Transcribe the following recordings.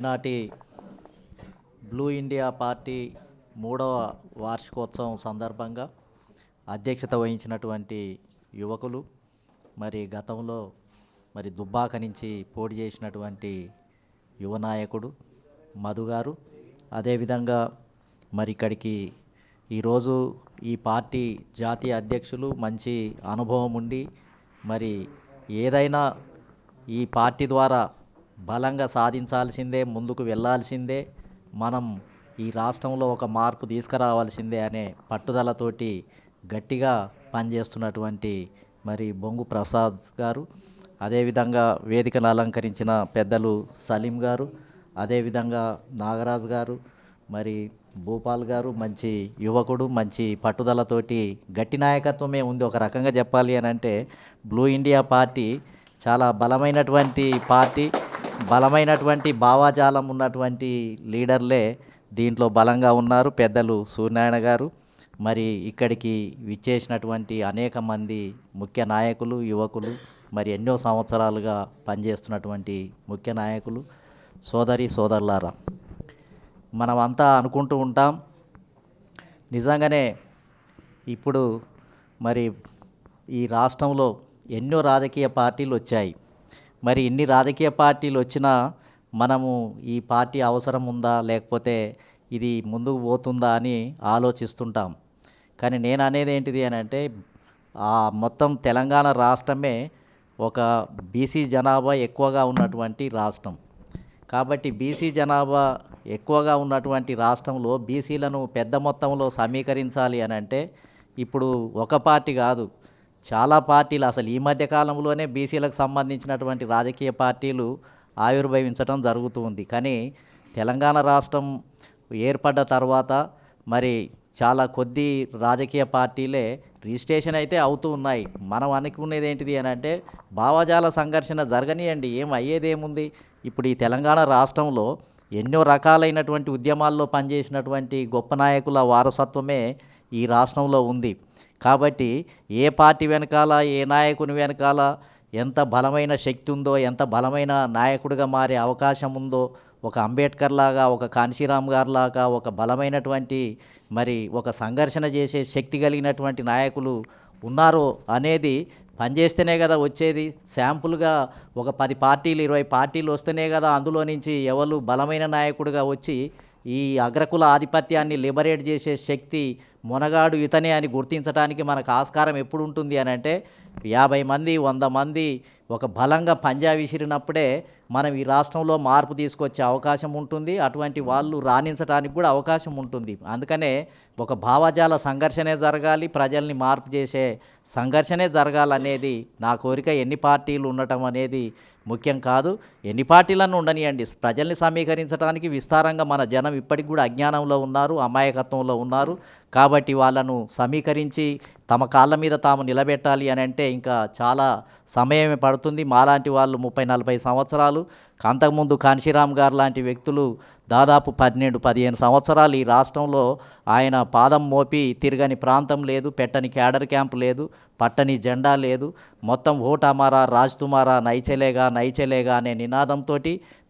నాటి blue India party మూడవ వార్షికోత్సవం సందర్భంగా అధ్యక్షత వహించినటువంటి యువకులు మరి గతంలో మరి దుబ్బాక నుంచి పోటీ చేసినటువంటి యువ నాయకుడు మధు గారు. అదేవిధంగా మరి ఇక్కడికి ఈరోజు ఈ పార్టీ జాతీయ అధ్యక్షులు మంచి అనుభవం ఉండి మరి ఏదైనా ఈ పార్టీ ద్వారా బలంగా సాధించాల్సిందే ముందుకు వెళ్ళాల్సిందే మనం ఈ రాష్ట్రంలో ఒక మార్పు తీసుకురావాల్సిందే అనే పట్టుదలతోటి గట్టిగా పనిచేస్తున్నటువంటి మరి బొంగు ప్రసాద్ గారు అదేవిధంగా వేదికను అలంకరించిన పెద్దలు సలీం గారు అదేవిధంగా నాగరాజ్ గారు మరి భూపాల్ గారు మంచి యువకుడు మంచి పట్టుదలతోటి గట్టి నాయకత్వమే ఉంది. ఒక రకంగా చెప్పాలి అని అంటే బ్లూ ఇండియా పార్టీ చాలా బలమైనటువంటి పార్టీ. బలమైనటువంటి భావాజాలం ఉన్నటువంటి లీడర్లే దీంట్లో బలంగా ఉన్నారు. పెద్దలు సూర్యనారాయణ గారు మరి ఇక్కడికి విచ్చేసినటువంటి అనేక మంది ముఖ్య నాయకులు యువకులు మరి ఎన్నో సంవత్సరాలుగా పనిచేస్తున్నటువంటి ముఖ్య నాయకులు సోదరి సోదరులారా మనమంతా అనుకుంటూ ఉంటాం నిజంగానే ఇప్పుడు మరి ఈ రాష్ట్రంలో ఎన్నో రాజకీయ పార్టీలు వచ్చాయి. మరి ఇన్ని రాజకీయ పార్టీలు వచ్చినా మనము ఈ పార్టీ అవసరం ఉందా లేకపోతే ఇది ముందుకు పోతుందా అని ఆలోచిస్తుంటాం. కానీ నేను అనేది ఏంటిది అని అంటే ఆ మొత్తం తెలంగాణ రాష్ట్రమే ఒక బీసీ జనాభా ఎక్కువగా ఉన్నటువంటి రాష్ట్రం. కాబట్టి బీసీ జనాభా ఎక్కువగా ఉన్నటువంటి రాష్ట్రంలో బీసీలను పెద్ద మొత్తంలో సమీకరించాలి అని అంటే ఇప్పుడు ఒక పార్టీ కాదు. చాలా పార్టీలు అసలు ఈ మధ్య కాలంలోనే బీసీలకు సంబంధించినటువంటి రాజకీయ పార్టీలు ఆవిర్భవించడం జరుగుతుంది కానీ తెలంగాణ రాష్ట్రం ఏర్పడ్డ తర్వాత మరి చాలా కొద్ది రాజకీయ పార్టీలే రిజిస్ట్రేషన్ అయితే అవుతూ ఉన్నాయి. మనం అనుకునేది ఏంటిది అని అంటే భావజాల సంఘర్షణ జరగనియండి. ఏం అయ్యేదేముంది ఇప్పుడు ఈ తెలంగాణ రాష్ట్రంలో ఎన్నో రకాలైనటువంటి ఉద్యమాల్లో పనిచేసినటువంటి గొప్ప నాయకుల వారసత్వమే ఈ రాష్ట్రంలో ఉంది. కాబట్టి ఏ పార్టీ వెనకాల ఏ నాయకుని వెనకాల ఎంత బలమైన శక్తి ఉందో ఎంత బలమైన నాయకుడిగా మారే అవకాశం ఉందో ఒక అంబేద్కర్ లాగా ఒక కాన్శీరామ్ గారు లాగా ఒక బలమైనటువంటి మరి ఒక సంఘర్షణ చేసే శక్తి కలిగినటువంటి నాయకులు ఉన్నారో అనేది పనిచేస్తేనే కదా వచ్చేది. శాంపుల్గా ఒక పది పార్టీలు ఇరవై పార్టీలు వస్తేనే కదా అందులో నుంచి ఎవరు బలమైన నాయకుడిగా వచ్చి ఈ అగ్రకుల ఆధిపత్యాన్ని లిబరేట్ చేసే శక్తి మునగాడు ఇతనే అని గుర్తించడానికి మనకు ఆస్కారం ఎప్పుడు ఉంటుంది అని అంటే యాభై మంది వంద మంది ఒక బలంగా పంజా విసిరినప్పుడే మనం ఈ రాష్ట్రంలో మార్పు తీసుకొచ్చే అవకాశం ఉంటుంది. అటువంటి వాళ్ళు రాణించడానికి కూడా అవకాశం ఉంటుంది. అందుకనే ఒక భావజాల సంఘర్షణే జరగాలి ప్రజల్ని మార్పు చేసే సంఘర్షణే జరగాలనేది నా కోరిక. ఎన్ని పార్టీలు ఉండటం అనేది ముఖ్యం కాదు. ఎన్ని పార్టీలను ఉండనియండి. ప్రజల్ని సమీకరించడానికి విస్తారంగా మన జనం ఇప్పటికి కూడా అజ్ఞానంలో ఉన్నారు అమాయకత్వంలో ఉన్నారు. కాబట్టి వాళ్ళను సమీకరించి తమ కాళ్ళ మీద తాము నిలబెట్టాలి అని అంటే ఇంకా చాలా సమయమే పడుతుంది. మాలాంటి వాళ్ళు ముప్పై నలభై సంవత్సరాలు. అంతకుముందు కాంశీరామ్ గారు లాంటి వ్యక్తులు దాదాపు పన్నెండు పదిహేను సంవత్సరాలు ఈ రాష్ట్రంలో ఆయన పాదం మోపి తిరగని ప్రాంతం లేదు పెట్టని క్యాడర్ క్యాంప్ లేదు పట్టని జెండా లేదు. మొత్తం ఓటమారా రాజ్ తుమారా నైచెలేగా నైచెలేగా అనే నినాదంతో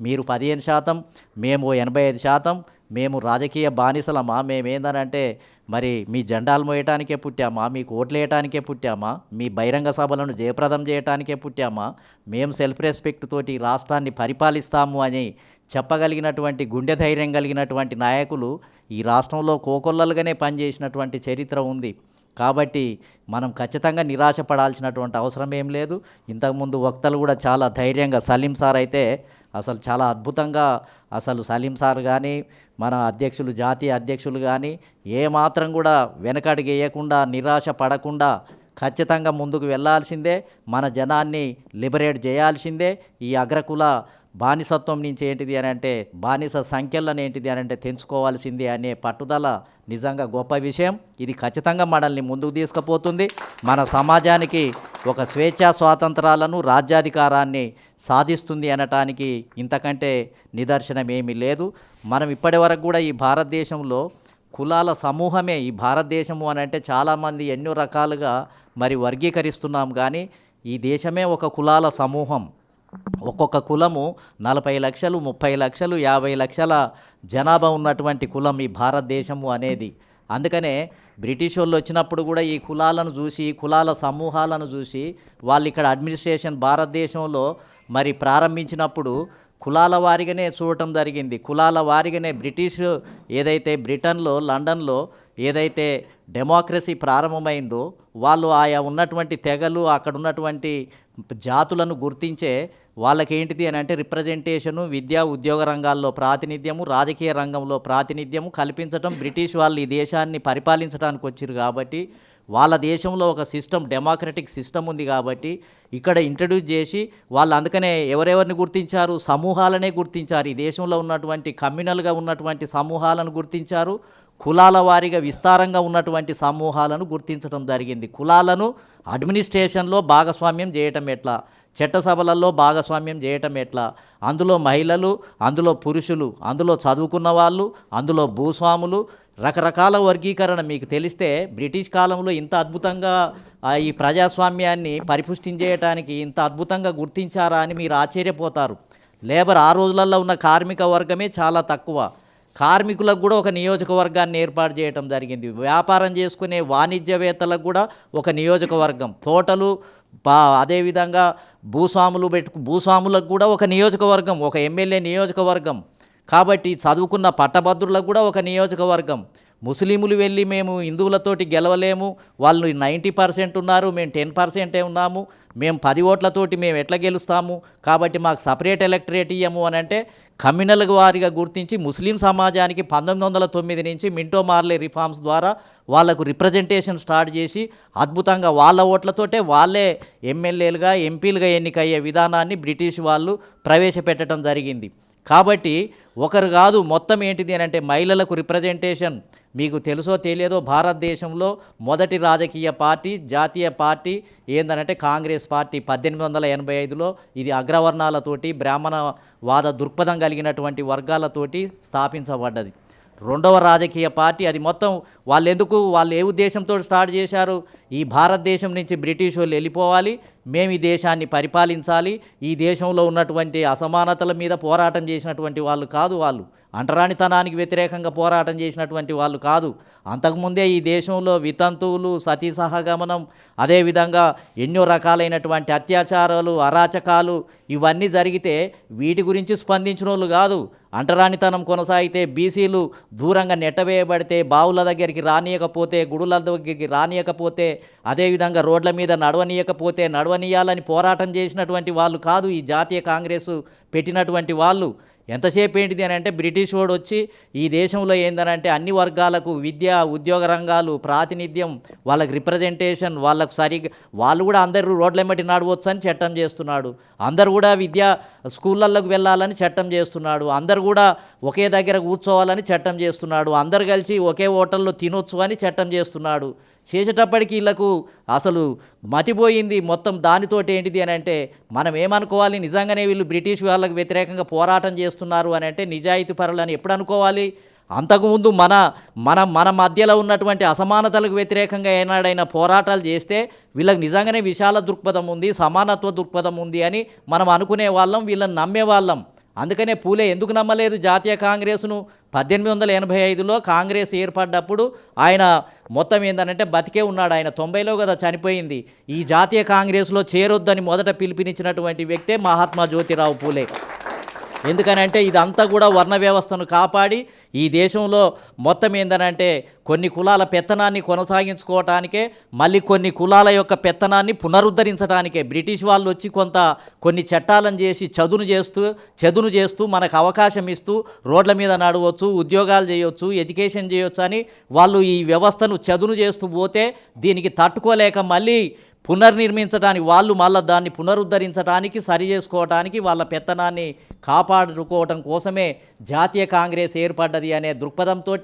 మీరు పదిహేను శాతం మేము ఎనభై ఐదు శాతం మేము రాజకీయ బానిసలమా? మేమేందనంటే మరి మీ జెండాలు మోయటానికే పుట్టామా? మీకు ఓట్లు వేయటానికే పుట్టామా? మీ బహిరంగ సభలను జయప్రదం చేయటానికే పుట్టామా? మేము సెల్ఫ్ రెస్పెక్ట్ తోటి రాష్ట్రాన్ని పరిపాలిస్తాము అని చెప్పగలిగినటువంటి గుండె ధైర్యం కలిగినటువంటి నాయకులు ఈ రాష్ట్రంలో కోకొల్లలుగానే పనిచేసినటువంటి చరిత్ర ఉంది. కాబట్టి మనం ఖచ్చితంగా నిరాశ పడాల్సినటువంటి అవసరం ఏం లేదు. ఇంతకుముందు వక్తలు కూడా చాలా ధైర్యంగా సలీం సార్ అయితే అసలు చాలా అద్భుతంగా అసలు సలీం సార్ కానీ మన అధ్యక్షులు జాతీయ అధ్యక్షులు కానీ ఏమాత్రం కూడా వెనకడుగు వేయకుండా నిరాశ పడకుండా ఖచ్చితంగా ముందుకు వెళ్ళాల్సిందే మన జనాన్ని లిబరేట్ చేయాల్సిందే. ఈ అగ్రకుల బానిసత్వం నుంచి ఏంటిది అని అంటే బానిస సంఖ్యలను ఏంటిది అని అంటే తెంచుకోవాల్సింది అనే పట్టుదల నిజంగా గొప్ప విషయం. ఇది ఖచ్చితంగా మనల్ని ముందుకు తీసుకుపోతుంది. మన సమాజానికి ఒక స్వేచ్ఛా స్వాతంత్రాలను రాజ్యాధికారాన్ని సాధిస్తుంది అనటానికి ఇంతకంటే నిదర్శనం ఏమీ లేదు. మనం ఇప్పటి వరకు కూడా ఈ భారతదేశంలో కులాల సమూహమే ఈ భారతదేశము అని అంటే చాలామంది ఎన్నో రకాలుగా మరి వర్గీకరిస్తున్నాం కానీ ఈ దేశమే ఒక కులాల సమూహం. ఒక్కొక్క కులము నలభై లక్షలు ముప్పై లక్షలు యాభై లక్షల జనాభా ఉన్నటువంటి కులం ఈ భారతదేశము అనేది. అందుకనే బ్రిటిష్ వాళ్ళు వచ్చినప్పుడు కూడా ఈ కులాలను చూసి కులాల సమూహాలను చూసి వాళ్ళు ఇక్కడ అడ్మినిస్ట్రేషన్ భారతదేశంలో మరి ప్రారంభించినప్పుడు కులాల వారిగానే చూడటం జరిగింది. కులాల వారిగానే బ్రిటిష్ ఏదైతే బ్రిటన్లో లండన్లో ఏదైతే డెమోక్రసీ ప్రారంభమైందో వాళ్ళు ఆయా ఉన్నటువంటి తెగలు అక్కడ ఉన్నటువంటి జాతులను గుర్తించే వాళ్ళకి ఏంటిది అని అంటే రిప్రజెంటేషను విద్యా ఉద్యోగ రంగాల్లో ప్రాతినిధ్యము రాజకీయ రంగంలో ప్రాతినిధ్యము కల్పించడం బ్రిటిష్ వాళ్ళు ఈ దేశాన్ని పరిపాలించడానికి వచ్చారు కాబట్టి వాళ్ళ దేశంలో ఒక సిస్టమ్ డెమోక్రటిక్ సిస్టమ్ ఉంది కాబట్టి ఇక్కడ ఇంట్రడ్యూస్ చేసి వాళ్ళు అందుకనే ఎవరెవరిని గుర్తించారు? సమూహాలనే గుర్తించారు. ఈ దేశంలో ఉన్నటువంటి కమ్యూనల్గా ఉన్నటువంటి సమూహాలను గుర్తించారు. కులాల వారీగా విస్తారంగా ఉన్నటువంటి సమూహాలను గుర్తించడం జరిగింది. కులాలను అడ్మినిస్ట్రేషన్లో భాగస్వామ్యం చేయటం ఎట్లా? చట్టసభలలో భాగస్వామ్యం చేయటం ఎట్లా? అందులో మహిళలు అందులో పురుషులు అందులో చదువుకున్న వాళ్ళు అందులో భూస్వాములు రకరకాల వర్గీకరణ మీకు తెలిస్తే బ్రిటిష్ కాలంలో ఇంత అద్భుతంగా ఈ ప్రజాస్వామ్యాన్ని పరిపుష్టించేయటానికి ఇంత అద్భుతంగా గుర్తించారా అని మీరు ఆశ్చర్యపోతారు. లేబర్ ఆ రోజులలో ఉన్న కార్మిక వర్గమే చాలా తక్కువ. కార్మికులకు కూడా ఒక నియోజకవర్గాన్ని ఏర్పాటు చేయడం జరిగింది. వ్యాపారం చేసుకునే వాణిజ్యవేత్తలకు కూడా ఒక నియోజకవర్గం. తోటలు పా అదేవిధంగా భూస్వాములు పెట్టుకు భూస్వాములకు కూడా ఒక నియోజకవర్గం ఒక ఎమ్మెల్యే నియోజకవర్గం. కాబట్టి చదువుకున్న పట్టభద్రులకు కూడా ఒక నియోజకవర్గం. ముస్లింలు వెళ్ళి మేము హిందువులతోటి గెలవలేము. వాళ్ళు నైంటీ పర్సెంట్ ఉన్నారు మేము టెన్ పర్సెంటే ఉన్నాము. మేము పది ఓట్లతోటి మేము ఎట్లా గెలుస్తాము? కాబట్టి మాకు సపరేట్ ఎలక్టరేట్ ఇయ్యము అని అంటే కమ్యూనల్ వారిగా గుర్తించి ముస్లిం సమాజానికి పంతొమ్మిది వందల తొమ్మిది నుంచి మింటో మార్లే రిఫార్మ్స్ ద్వారా వాళ్ళకు రిప్రజెంటేషన్ స్టార్ట్ చేసి అద్భుతంగా వాళ్ళ ఓట్లతోటే వాళ్ళే ఎమ్మెల్యేలుగా ఎంపీలుగా ఎన్నికయ్యే విధానాన్ని బ్రిటిష్ వాళ్ళు ప్రవేశపెట్టడం జరిగింది. కాబట్టి ఒకరు కాదు మొత్తం ఏంటిది అని అంటే మహిళలకు రిప్రజెంటేషన్ మీకు తెలుసో తెలియదో భారతదేశంలో మొదటి రాజకీయ పార్టీ జాతీయ పార్టీ ఏందనంటే కాంగ్రెస్ పార్టీ. పద్దెనిమిది వందల ఎనభై ఐదులో ఇది అగ్రవర్ణాలతోటి బ్రాహ్మణవాద దృక్పథం కలిగినటువంటి వర్గాలతోటి స్థాపించబడ్డది. రెండవ రాజకీయ పార్టీ. అది మొత్తం వాళ్ళు ఎందుకు వాళ్ళు ఏ ఉద్దేశంతో స్టార్ట్ చేశారు? ఈ భారతదేశం నుంచి బ్రిటిష్ వాళ్ళు వెళ్ళిపోవాలి. మేము ఈ దేశాన్ని పరిపాలించాలి. ఈ దేశంలో ఉన్నటువంటి అసమానతల మీద పోరాటం చేసినటువంటి వాళ్ళు కాదు వాళ్ళు. అంటరానితనానికి వ్యతిరేకంగా పోరాటం చేసినటువంటి వాళ్ళు కాదు. అంతకుముందే ఈ దేశంలో వితంతువులు సతీ సహగమనం అదేవిధంగా ఎన్నో రకాలైనటువంటి అత్యాచారాలు అరాచకాలు ఇవన్నీ జరిగితే వీటి గురించి స్పందించిన వాళ్ళు కాదు. అంటరానితనం కొనసాగితే బీసీలు దూరంగా నెట్టవేయబడితే బావుల దగ్గరికి రానియకపోతే గుడుల దగ్గరికి రానియకపోతే అదేవిధంగా రోడ్ల మీద నడవనీయకపోతే నడవనీయాలని పోరాటం చేసినటువంటి వాళ్ళు కాదు ఈ జాతీయ కాంగ్రెస్ పెట్టినటువంటి వాళ్ళు. ఎంతసేపు ఏంటిది అని అంటే బ్రిటిష్ వాడు వచ్చి ఈ దేశంలో ఏందనంటే అన్ని వర్గాలకు విద్య ఉద్యోగ రంగాలు ప్రాతినిధ్యం వాళ్ళకి రిప్రజెంటేషన్ వాళ్ళకు సరిగ్గా వాళ్ళు కూడా అందరూ రోడ్ల ఎమ్మటి నడవచ్చు అని చట్టం చేస్తున్నాడు. అందరు కూడా విద్యా స్కూళ్ళల్లోకి వెళ్ళాలని చట్టం చేస్తున్నాడు. అందరు కూడా ఒకే దగ్గర కూర్చోవాలని చట్టం చేస్తున్నాడు. అందరు కలిసి ఒకే హోటల్లో తినొచ్చు అని చట్టం చేస్తున్నాడు. చేసేటప్పటికి వీళ్ళకు అసలు మతిపోయింది మొత్తం దానితోటి ఏంటిది అని అంటే మనం ఏమనుకోవాలి? నిజంగానే వీళ్ళు బ్రిటిష్ వాళ్ళకు వ్యతిరేకంగా పోరాటం చేస్తున్నారు అని అంటే నిజాయితీ పరులు అని ఎప్పుడు అనుకోవాలి? అంతకుముందు మన మన మన మధ్యలో ఉన్నటువంటి అసమానతలకు వ్యతిరేకంగా ఏనాడైనా పోరాటాలు చేస్తే వీళ్ళకి నిజంగానే విశాల దృక్పథం ఉంది సమానత్వ దృక్పథం ఉంది అని మనం అనుకునే వాళ్ళం వీళ్ళని నమ్మే వాళ్ళం. అందుకనే పూలే ఎందుకు నమ్మలేదు జాతీయ కాంగ్రెస్ను? పద్దెనిమిది వందల ఎనభై ఐదులో కాంగ్రెస్ ఏర్పడ్డప్పుడు ఆయన మొత్తం ఏంటంటే బతికే ఉన్నాడు. ఆయన తొంభైలో కదా చనిపోయింది. ఈ జాతీయ కాంగ్రెస్లో చేరొద్దని మొదట పిలిపినిచ్చినటువంటి వ్యక్తే మహాత్మా జ్యోతిరావు పూలే. ఎందుకనంటే ఇదంతా కూడా వర్ణ వ్యవస్థను కాపాడి ఈ దేశంలో మొత్తం ఏందనంటే కొన్ని కులాల పెత్తనాన్ని కొనసాగించుకోవటానికే మళ్ళీ కొన్ని కులాల యొక్క పెత్తనాన్ని పునరుద్ధరించడానికే బ్రిటిష్ వాళ్ళు వచ్చి కొంత కొన్ని చట్టాలను చేసి చదును చేస్తూ చదును చేస్తూ మనకు అవకాశం ఇస్తూ రోడ్ల మీద నడవచ్చు ఉద్యోగాలు చేయొచ్చు ఎడ్యుకేషన్ చేయొచ్చు అని వాళ్ళు ఈ వ్యవస్థను చదును చేస్తూ పోతే దీనికి తట్టుకోలేక మళ్ళీ పునర్నిర్మించడానికి వాళ్ళు మళ్ళీ దాన్ని పునరుద్ధరించడానికి సరి చేసుకోవటానికి వాళ్ళ పెత్తనాన్ని కాపాడుకోవటం కోసమే జాతీయ కాంగ్రెస్ ఏర్పడ్డది అనే దృక్పథంతో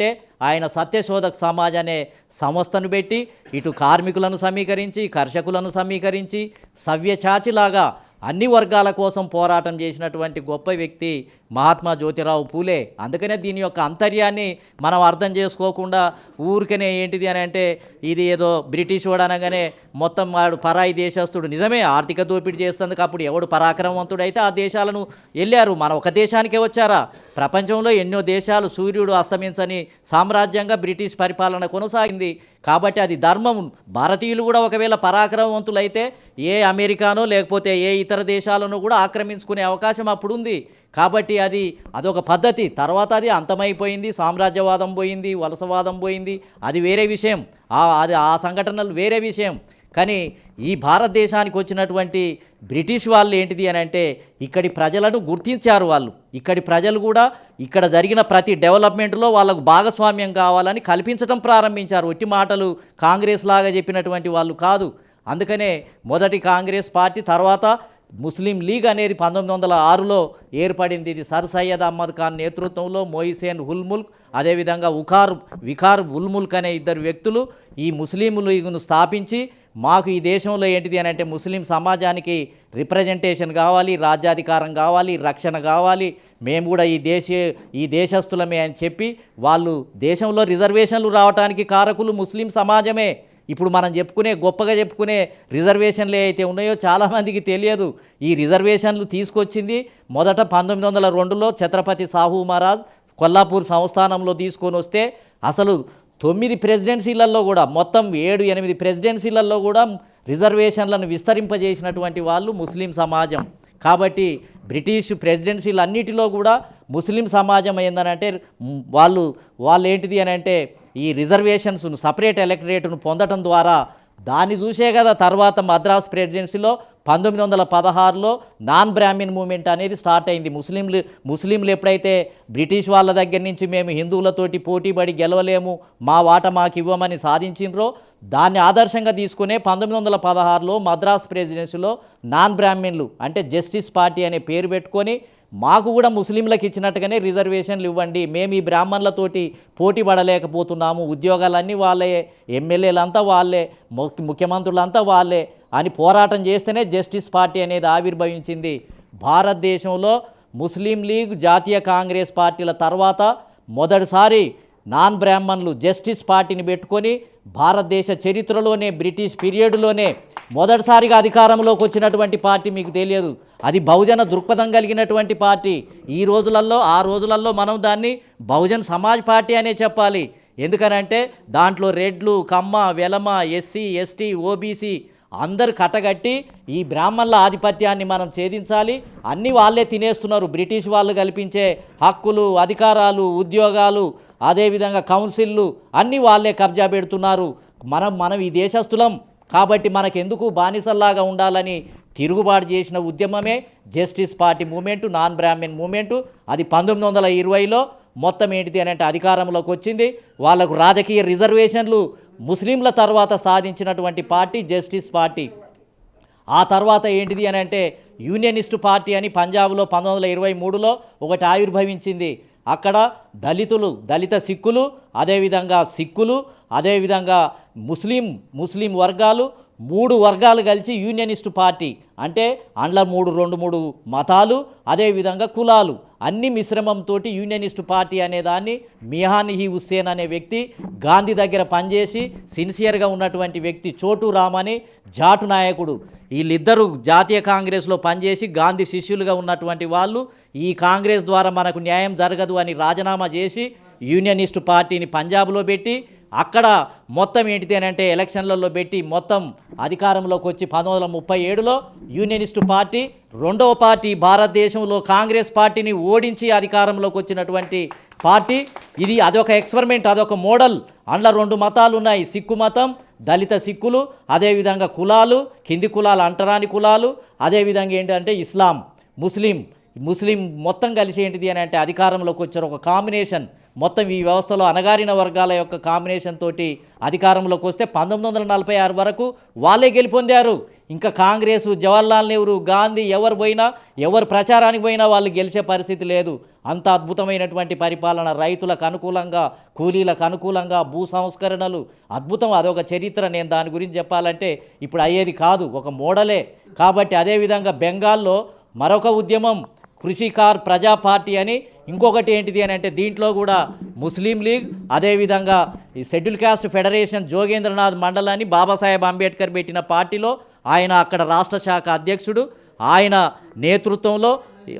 ఆయన సత్యశోధక్ సమాజ్ అనే సంస్థను పెట్టి ఇటు కార్మికులను సమీకరించి కర్షకులను సమీకరించి సవ్యచాచిలాగా అన్ని వర్గాల కోసం పోరాటం చేసినటువంటి గొప్ప వ్యక్తి మహాత్మా జ్యోతిరావు పూలే. అందుకనే దీని యొక్క అంతర్యాన్ని మనం అర్థం చేసుకోకుండా ఊరికనే ఏంటిది అని అంటే ఇది ఏదో బ్రిటిష్ వాడు అనగానే మొత్తం వాడు పరాయి దేశస్తుడు నిజమే ఆర్థిక దోపిడీ చేస్తుంది అప్పుడు ఎవడు పరాక్రమవంతుడు అయితే ఆ దేశాలను వెళ్ళారు మన ఒక దేశానికే వచ్చారా? ప్రపంచంలో ఎన్నో దేశాలు సూర్యుడు అస్తమించని సామ్రాజ్యంగా బ్రిటిష్ పరిపాలన కొనసాగింది. కాబట్టి అది ధర్మం. భారతీయులు కూడా ఒకవేళ పరాక్రమవంతులైతే ఏ అమెరికానో లేకపోతే ఏ ఇతర దేశాలను కూడా ఆక్రమించుకునే అవకాశం అప్పుడు ఉంది కాబట్టి అది అదొక పద్ధతి. తర్వాత అది అంతమైపోయింది సామ్రాజ్యవాదం పోయింది వలసవాదం పోయింది. అది వేరే విషయం. అది ఆ సంఘటనలు వేరే విషయం. కానీ ఈ భారతదేశానికి వచ్చినటువంటి బ్రిటిష్ వాళ్ళు ఏంటిది అని అంటే ఇక్కడి ప్రజలను గుర్తించారు వాళ్ళు. ఇక్కడి ప్రజలు కూడా ఇక్కడ జరిగిన ప్రతి డెవలప్మెంట్లో వాళ్ళకు భాగస్వామ్యం కావాలని కల్పించడం ప్రారంభించారు. ఒట్టి మాటలు కాంగ్రెస్ లాగా చెప్పినటువంటి వాళ్ళు కాదు. అందుకనే మొదటి కాంగ్రెస్ పార్టీ తర్వాత ముస్లిం లీగ్ అనేది పంతొమ్మిది వందల ఆరులో ఏర్పడింది. ఇది సర్ సయ్యద్ అహ్మద్ ఖాన్ నేతృత్వంలో మొయిసేన్ హుల్ముల్క్ అదేవిధంగా ఉఖార్ విఖార్ ఉల్ముల్క్ అనే ఇద్దరు వ్యక్తులు ఈ ముస్లిం లీగ్ను స్థాపించి మాకు ఈ దేశంలో ఏంటిది అని అంటే ముస్లిం సమాజానికి రిప్రజెంటేషన్ కావాలి రాజ్యాధికారం కావాలి రక్షణ కావాలి. మేము కూడా ఈ దేశ ఈ దేశస్తులమే అని చెప్పి వాళ్ళు దేశంలో రిజర్వేషన్లు రావడానికి కారకులు ముస్లిం సమాజమే. ఇప్పుడు మనం చెప్పుకునే గొప్పగా చెప్పుకునే రిజర్వేషన్లు అయితే ఉన్నాయో చాలామందికి తెలియదు. ఈ రిజర్వేషన్లు తీసుకొచ్చింది మొదట పంతొమ్మిది వందల రెండులో ఛత్రపతి సాహు మహారాజ్ కొల్లాపూర్ సంస్థానంలో తీసుకొని వస్తే అసలు తొమ్మిది ప్రెసిడెన్సీలలో కూడా మొత్తం ఏడు ఎనిమిది ప్రెసిడెన్సీలలో కూడా రిజర్వేషన్లను విస్తరింపజేసినటువంటి వాళ్ళు ముస్లిం సమాజం. కాబట్టి బ్రిటిష్ ప్రెసిడెన్సీలు అన్నిటిలో కూడా ముస్లిం సమాజం ఏందనంటే అంటే వాళ్ళు వాళ్ళు ఏంటిది అని అంటే ఈ రిజర్వేషన్స్ను సపరేట్ ఎలక్టరేట్ను పొందటం ద్వారా దాన్ని చూసే కదా తర్వాత మద్రాస్ ప్రెసిడెన్సీలో పంతొమ్మిది వందల పదహారులో నాన్ బ్రాహ్మిన్ మూమెంట్ అనేది స్టార్ట్ అయింది. ముస్లింలు ముస్లింలు ఎప్పుడైతే బ్రిటిష్ వాళ్ళ దగ్గర నుంచి మేము హిందువులతోటి పోటీపడి గెలవలేము మా వాట మాకు ఇవ్వమని సాధించినరో దాన్ని ఆదర్శంగా తీసుకునే పంతొమ్మిది వందల పదహారులో మద్రాస్ ప్రెసిడెన్సీలో నాన్ బ్రాహ్మిన్లు అంటే జస్టిస్ పార్టీ అనే పేరు పెట్టుకొని మాకు కూడా ముస్లింలకు ఇచ్చినట్టుగానే రిజర్వేషన్లు ఇవ్వండి. మేము ఈ బ్రాహ్మణులతోటి పోటీ పడలేకపోతున్నాము. ఉద్యోగాలన్నీ వాళ్ళే ఎమ్మెల్యేలంతా వాళ్ళే ముఖ్యమంత్రులంతా వాళ్ళే అని పోరాటం చేస్తేనే జస్టిస్ పార్టీ అనేది ఆవిర్భవించింది. భారతదేశంలో ముస్లిం లీగ్ జాతీయ కాంగ్రెస్ పార్టీల తర్వాత మొదటిసారి నాన్ బ్రాహ్మణులు జస్టిస్ పార్టీని పెట్టుకొని భారతదేశ చరిత్రలోనే బ్రిటిష్ పీరియడ్లోనే మొదటిసారిగా అధికారంలోకి వచ్చినటువంటి పార్టీ మీకు తెలియదు. అది బహుజన దృక్పథం కలిగినటువంటి పార్టీ. ఈ రోజులలో ఆ రోజులలో మనం దాన్ని బహుజన్ సమాజ్ పార్టీ అనే చెప్పాలి. ఎందుకనంటే దాంట్లో రెడ్లు Kamma Velama SC ST OBC అందరు కట్టగట్టి ఈ బ్రాహ్మణుల ఆధిపత్యాన్ని మనం ఛేదించాలి. అన్నీ వాళ్ళే తినేస్తున్నారు. బ్రిటిష్ వాళ్ళు కల్పించే హక్కులు అధికారాలు ఉద్యోగాలు అదేవిధంగా కౌన్సిల్లు అన్నీ వాళ్ళే కబ్జా పెడుతున్నారు. మనం మనం ఈ దేశస్తులం కాబట్టి మనకెందుకు బానిసల్లాగా ఉండాలని తిరుగుబాటు చేసిన ఉద్యమమే justice party movement non Brahman movement. అది పంతొమ్మిది వందల ఇరవైలో మొత్తం ఏంటిది అని అంటే అధికారంలోకి వచ్చింది. వాళ్ళకు రాజకీయ రిజర్వేషన్లు ముస్లింల తర్వాత సాధించినటువంటి పార్టీ జస్టిస్ పార్టీ. ఆ తర్వాత ఏంటిది అని అంటే యూనియనిస్టు పార్టీ అని పంజాబ్లో పంతొమ్మిది వందల ఇరవై మూడులో ఒకటి ఆవిర్భవించింది. అక్కడ దళితులు దళిత సిక్కులు అదేవిధంగా సిక్కులు అదేవిధంగా ముస్లిం ముస్లిం వర్గాలు మూడు వర్గాలు కలిసి యూనియనిస్టు పార్టీ. అంటే అండ్ల మూడు రెండు మూడు మతాలు అదేవిధంగా కులాలు. అన్ని మిశ్రమంతో యూనియనిస్టు పార్టీ అనేదాన్ని మిహానిహి హుస్సేన్ అనే వ్యక్తి గాంధీ దగ్గర పనిచేసి సిన్సియర్గా ఉన్నటువంటి వ్యక్తి చోటు రామని జాటు నాయకుడు. వీళ్ళిద్దరూ జాతీయ కాంగ్రెస్లో పనిచేసి గాంధీ శిష్యులుగా ఉన్నటువంటి వాళ్ళు ఈ కాంగ్రెస్ ద్వారా మనకు న్యాయం జరగదు అని రాజీనామా చేసి యూనియనిస్టు పార్టీని పంజాబ్లో పెట్టి అక్కడ మొత్తం ఏంటిది అని అంటే ఎలక్షన్లలో పెట్టి మొత్తం అధికారంలోకి వచ్చి పంతొమ్మిది వందల ముప్పై ఏడులో యూనియనిస్టు పార్టీ రెండవ పార్టీ భారతదేశంలో కాంగ్రెస్ పార్టీని ఓడించి అధికారంలోకి వచ్చినటువంటి పార్టీ. ఇది అదొక ఎక్స్పెరిమెంట్ అదొక మోడల్. అందులో రెండు మతాలు ఉన్నాయి సిక్కు మతం దళిత సిక్కులు అదేవిధంగా కులాలు కింది కులాలు అంటరాని కులాలు అదేవిధంగా ఏంటంటే ఇస్లాం ముస్లిం. ముస్లిం మొత్తం కలిసి ఏంటిది అని అంటే అధికారంలోకి వచ్చారు. ఒక కాంబినేషన్. మొత్తం ఈ వ్యవస్థలో అణగారిన వర్గాల యొక్క కాంబినేషన్ తోటి అధికారంలోకి వస్తే పంతొమ్మిది వందల నలభై ఆరు వరకు వాళ్ళే గెలుపొందారు. ఇంకా కాంగ్రెస్ జవహర్లాల్ నెహ్రూ గాంధీ ఎవరు పోయినా ఎవరు ప్రచారానికి పోయినా వాళ్ళు గెలిచే పరిస్థితి లేదు. అంత అద్భుతమైనటువంటి పరిపాలన రైతులకు అనుకూలంగా కూలీలకు అనుకూలంగా భూ సంస్కరణలు అద్భుతం. అదొక చరిత్ర. నేను దాని గురించి చెప్పాలంటే ఇప్పుడు అయ్యేది కాదు ఒక మోడలే. కాబట్టి అదేవిధంగా బెంగాల్లో మరొక ఉద్యమం కృషికార్ ప్రజా పార్టీ అని ఇంకొకటి ఏంటిది అని అంటే దీంట్లో కూడా ముస్లిం లీగ్ అదేవిధంగా ఈ షెడ్యూల్ కాస్ట్ ఫెడరేషన్ జోగేంద్రనాథ్ మండల్ అని బాబాసాహెబ్ అంబేద్కర్ పెట్టిన పార్టీలో ఆయన అక్కడ రాష్ట్ర శాఖ అధ్యక్షుడు. ఆయన నేతృత్వంలో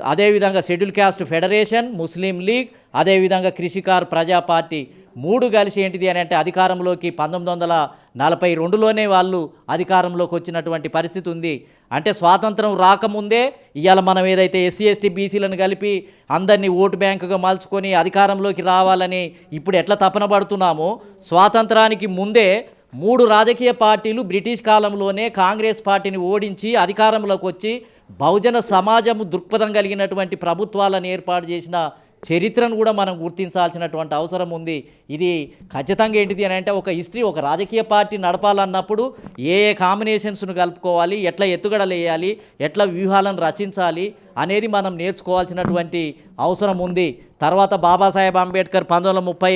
అదేవిధంగా షెడ్యూల్ కాస్ట్ ఫెడరేషన్ ముస్లిం లీగ్ అదేవిధంగా కృషికార్ ప్రజా పార్టీ మూడు కలిసి ఏంటిది అని అంటే అధికారంలోకి పంతొమ్మిది వందల నలభై రెండులోనే వాళ్ళు అధికారంలోకి వచ్చినటువంటి పరిస్థితి ఉంది. అంటే స్వాతంత్రం రాకముందే ఇవాళ మనం ఏదైతే ఎస్సీ ఎస్టీ బీసీలను కలిపి అందరినీ ఓటు బ్యాంకుగా మలుచుకొని అధికారంలోకి రావాలని ఇప్పుడు ఎట్లా తపన పడుతున్నామో స్వాతంత్రానికి ముందే మూడు రాజకీయ పార్టీలు బ్రిటిష్ కాలంలోనే కాంగ్రెస్ పార్టీని ఓడించి అధికారంలోకి వచ్చి బహుజన సమాజము దృక్పథం కలిగినటువంటి ప్రభుత్వాలను ఏర్పాటు చేసిన చరిత్రను కూడా మనం గుర్తించాల్సినటువంటి అవసరం ఉంది. ఇది ఖచ్చితంగా ఏంటిది అని అంటే ఒక హిస్టరీ ఒక రాజకీయ పార్టీ నడపాలన్నప్పుడు ఏ ఏ కాంబినేషన్స్ను కలుపుకోవాలి ఎట్లా ఎత్తుగడలు వేయాలి ఎట్లా వ్యూహాలను రచించాలి అనేది మనం నేర్చుకోవాల్సినటువంటి అవసరం ఉంది. తర్వాత బాబాసాహెబ్ అంబేద్కర్ పంతొమ్మిది వందల ముప్పై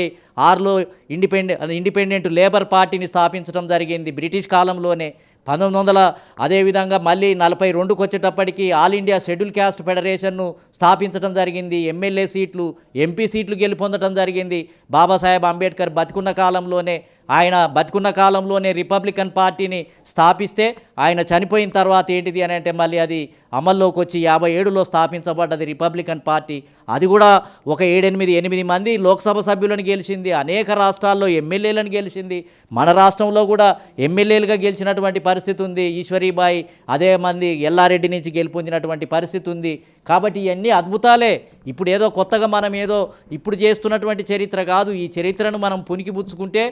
ఆరులో ఇండిపెండెంట్ ఇండిపెండెంట్ లేబర్ పార్టీని స్థాపించడం జరిగింది బ్రిటిష్ కాలంలోనే. పంతొమ్మిది వందల అదేవిధంగా మళ్ళీ నలభై రెండుకి వచ్చేటప్పటికి ఆల్ ఇండియా షెడ్యూల్ క్యాస్ట్ ఫెడరేషన్ను స్థాపించడం జరిగింది. ఎమ్మెల్యే సీట్లు ఎంపీ సీట్లు గెలుపొందడం జరిగింది. బాబాసాహెబ్ అంబేద్కర్ బతికున్న కాలంలోనే ఆయన బతుకున్న కాలంలోనే రిపబ్లికన్ పార్టీని స్థాపిస్తే ఆయన చనిపోయిన తర్వాత ఏంటిది అని అంటే మళ్ళీ అది అమల్లోకి వచ్చి యాభై ఏడులో స్థాపించబడ్డది రిపబ్లికన్ పార్టీ. అది కూడా ఒక ఏడెనిమిది ఎనిమిది మంది లోక్సభ సభ్యులను గెలిచింది అనేక రాష్ట్రాల్లో ఎమ్మెల్యేలను గెలిచింది. మన రాష్ట్రంలో కూడా ఎమ్మెల్యేలుగా గెలిచినటువంటి పరిస్థితి ఉంది. ఈశ్వరీబాయి అదే మంది ఎల్లారెడ్డి నుంచి గెలుపొందినటువంటి పరిస్థితి ఉంది. కాబట్టి ఇవన్నీ అద్భుతాలే. ఇప్పుడు ఏదో కొత్తగా మనం ఏదో ఇప్పుడు చేస్తున్నటువంటి చరిత్ర కాదు. ఈ చరిత్రను మనం పునికిపుచ్చుకుంటే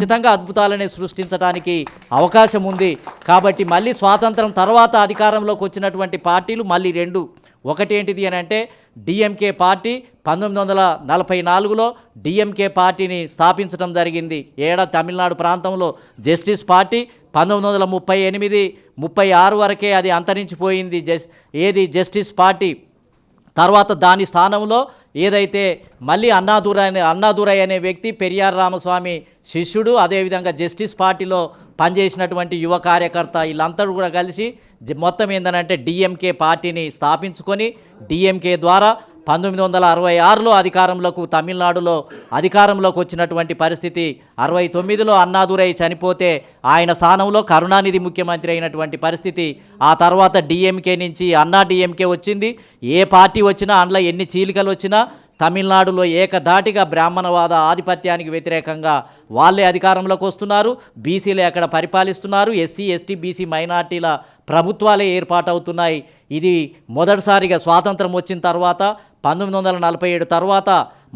ఖచ్చితంగా అద్భుతాలనే సృష్టించడానికి అవకాశం ఉంది. కాబట్టి మళ్ళీ స్వాతంత్రం తర్వాత అధికారంలోకి వచ్చినటువంటి పార్టీలు మళ్ళీ రెండు. ఒకటి ఏంటిది అని అంటే డిఎంకే పార్టీ పంతొమ్మిది వందల నలభై నాలుగులో డిఎంకే పార్టీని స్థాపించడం జరిగింది. ఏడ తమిళనాడు ప్రాంతంలో జస్టిస్ పార్టీ పంతొమ్మిది వందల ముప్పై ఎనిమిది ముప్పై ఆరు వరకే అది అంతరించిపోయింది. జస్ ఏది? Justice party. తర్వాత దాని స్థానంలో ఏదైతే మళ్ళీ అన్నాదురై అన్నాదురై అనే వ్యక్తి పెరియార్ రామస్వామి శిష్యుడు అదేవిధంగా జస్టిస్ పార్టీలో పనిచేసినటువంటి యువ కార్యకర్త వీళ్ళందరూ కూడా కలిసి మొత్తం ఏంటంటే డిఎంకే పార్టీని స్థాపించుకొని డిఎంకే ద్వారా పంతొమ్మిది వందల అరవై ఆరులో అధికారంలోకి తమిళనాడులో అధికారంలోకి వచ్చినటువంటి పరిస్థితి అరవై తొమ్మిదిలో అన్నాదురై చనిపోతే ఆయన స్థానంలో కరుణానిధి ముఖ్యమంత్రి అయినటువంటి పరిస్థితి. ఆ తర్వాత డిఎంకే నుంచి అన్నా డిఎంకే వచ్చింది. ఏ పార్టీ వచ్చినా అందులో ఎన్ని చీలికలు వచ్చినా తమిళనాడులో ఏకధాటిగా బ్రాహ్మణవాద ఆధిపత్యానికి వ్యతిరేకంగా వాళ్ళే అధికారంలోకి వస్తున్నారు. బీసీలే అక్కడ పరిపాలిస్తున్నారు. ఎస్సీ ఎస్టీ బీసీ మైనార్టీల ప్రభుత్వాలే ఏర్పాటవుతున్నాయి. ఇది మొదటిసారిగా స్వాతంత్రం వచ్చిన తర్వాత పంతొమ్మిది వందల నలభై ఏడు తర్వాత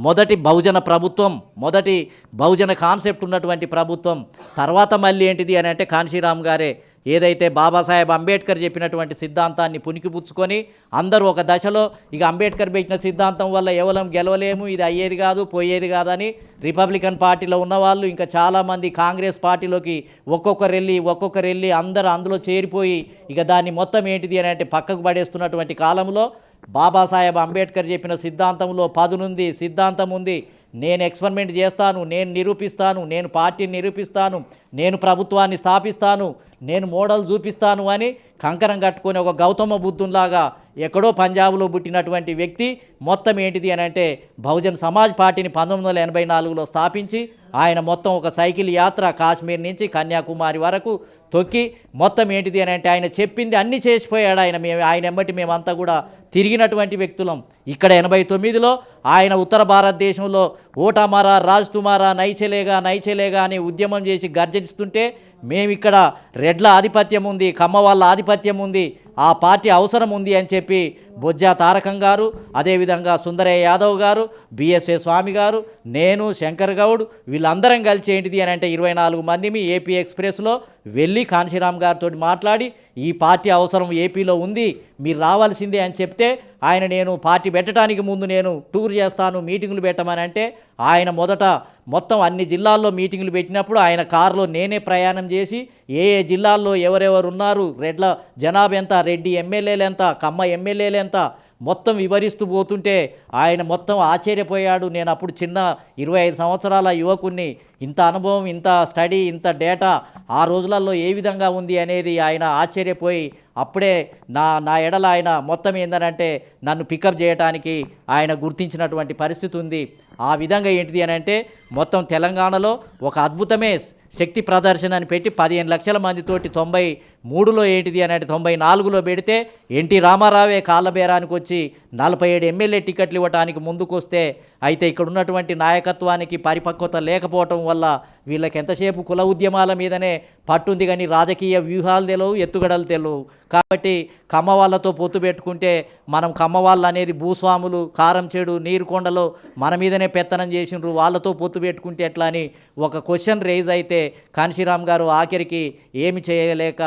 మొదటి బహుజన ప్రభుత్వం మొదటి బహుజన కాన్సెప్ట్ ఉన్నటువంటి ప్రభుత్వం తర్వాత మళ్ళీ ఏంటిది అని అంటే కాన్షీరామ్ గారే ఏదైతే బాబాసాహెబ్ అంబేద్కర్ చెప్పినటువంటి సిద్ధాంతాన్ని పునికిపుచ్చుకొని అందరూ ఒక దశలో ఇక అంబేద్కర్ పెట్టిన సిద్ధాంతం వల్ల ఎవరం గెలవలేము ఇది అయ్యేది కాదు పోయేది కాదని రిపబ్లికన్ పార్టీలో ఉన్నవాళ్ళు ఇంకా చాలామంది కాంగ్రెస్ పార్టీలోకి ఒక్కొక్కరెళ్ళి వెళ్ళి ఒక్కొక్కరు వెళ్ళి అందరూ అందులో చేరిపోయి ఇక దాన్ని మొత్తం ఏంటిది అని అంటే పక్కకు పడేస్తున్నటువంటి కాలంలో బాబాసాహెబ్ అంబేద్కర్ చెప్పిన సిద్ధాంతంలో పదునుంది సిద్ధాంతం ఉంది. నేను ఎక్స్పెరిమెంట్ చేస్తాను నేను నిరూపిస్తాను నేను పార్టీని నిరూపిస్తాను నేను ప్రభుత్వాన్ని స్థాపిస్తాను నేను మోడల్ చూపిస్తాను అని కంకరం కట్టుకొని ఒక గౌతమ బుద్ధునిలాగా ఎక్కడో పంజాబ్లో పుట్టినటువంటి వ్యక్తి మొత్తం ఏంటిది అని అంటే బహుజన్ సమాజ్ పార్టీని పంతొమ్మిది వందల ఎనభై నాలుగులో స్థాపించి ఆయన మొత్తం ఒక సైకిల్ యాత్ర కాశ్మీర్ నుంచి కన్యాకుమారి వరకు తొక్కి మొత్తం ఏంటిది అని అంటే ఆయన చెప్పింది అన్నీ చేసిపోయాడు ఆయన. మేము ఆయన ఎమ్మటి మేమంతా కూడా తిరిగినటువంటి వ్యక్తులం. ఇక్కడ ఎనభై తొమ్మిదిలో ఆయన ఉత్తర భారతదేశంలో ఓటామారా రాజ్ తుమారా నైచెలేగా నైచెలేగా అని ఉద్యమం చేసి గర్జిస్తుంటే మేమిక్కడ రెడ్ల ఆధిపత్యం ఉంది కమ్మ వాళ్ళ ఆధిపత్యం ఉంది ఆ పార్టీ అవసరం ఉంది అని చెప్పి బొజ్జా తారకం గారు అదేవిధంగా సుందరయ్య యాదవ్ గారు బిఎస్ఏ స్వామి గారు నేను శంకర్ గౌడ్ వీళ్ళందరం కలిసి ఏంటిది అని అంటే ఇరవై నాలుగు మందిమి ఏపీ ఎక్స్ప్రెస్లో వెళ్ళి కాంశీరామ్ గారితో మాట్లాడి ఈ పార్టీ అవసరం ఏపీలో ఉంది మీరు రావాల్సిందే అని చెప్తే ఆయన నేను పార్టీ పెట్టడానికి ముందు నేను టూర్ చేస్తాను మీటింగులు పెట్టమని అంటే ఆయన మొదట మొత్తం అన్ని జిల్లాల్లో మీటింగులు పెట్టినప్పుడు ఆయన కారులో నేనే ప్రయాణం చేసి ఏ ఏ జిల్లాల్లో ఎవరెవరు ఉన్నారు రెడ్ల జనాభా ఎంత రెడ్డి ఎమ్మెల్యేలు ఎంత కమ్మ ఎమ్మెల్యేలు ఎంత మొత్తం వివరిస్తూ పోతుంటే ఆయన మొత్తం ఆశ్చర్యపోయాడు. నేను అప్పుడు చిన్న ఇరవై ఐదు సంవత్సరాల యువకుణ్ణి ఇంత అనుభవం ఇంత స్టడీ ఇంత డేటా ఆ రోజులలో ఏ విధంగా ఉంది అనేది ఆయన ఆశ్చర్యపోయి అప్పుడే నా నా ఎడల ఆయన మొత్తం ఏందనంటే నన్ను పికప్ చేయడానికి ఆయన గుర్తించినటువంటి పరిస్థితి ఉంది. ఆ విధంగా ఏంటిది అని అంటే మొత్తం తెలంగాణలో ఒక అద్భుతమే శక్తి ప్రదర్శన అని పెట్టి పదిహేను లక్షల మందితోటి తొంభై మూడులో ఏంటిది అని అంటే తొంభై నాలుగులో పెడితే ఎన్టీ రామారావే కాళ్ళబేరానికి వచ్చి నలభై ఏడు ఎమ్మెల్యే టికెట్లు ఇవ్వడానికి ముందుకొస్తే అయితే ఇక్కడ ఉన్నటువంటి నాయకత్వానికి పరిపక్వత లేకపోవటం వల్ల వీళ్ళకి ఎంతసేపు కుల ఉద్యమాల మీదనే పట్టుంది కానీ రాజకీయ వ్యూహాలు తెలియవు ఎత్తుగడలు తెలియవు కాబట్టి కమ్మ వాళ్ళతో పొత్తు పెట్టుకుంటే మనం కమ్మ వాళ్ళు అనేది భూస్వాములు కారం చెడు నీరుకొండలో మన మీదనే పెత్తనం చేసిండ్రు వాళ్ళతో పొత్తు పెట్టుకుంటే ఎట్లా అని ఒక క్వశ్చన్ రేజ్ అయితే కాన్శీరామ్ గారు ఆఖరికి ఏమి చేయలేక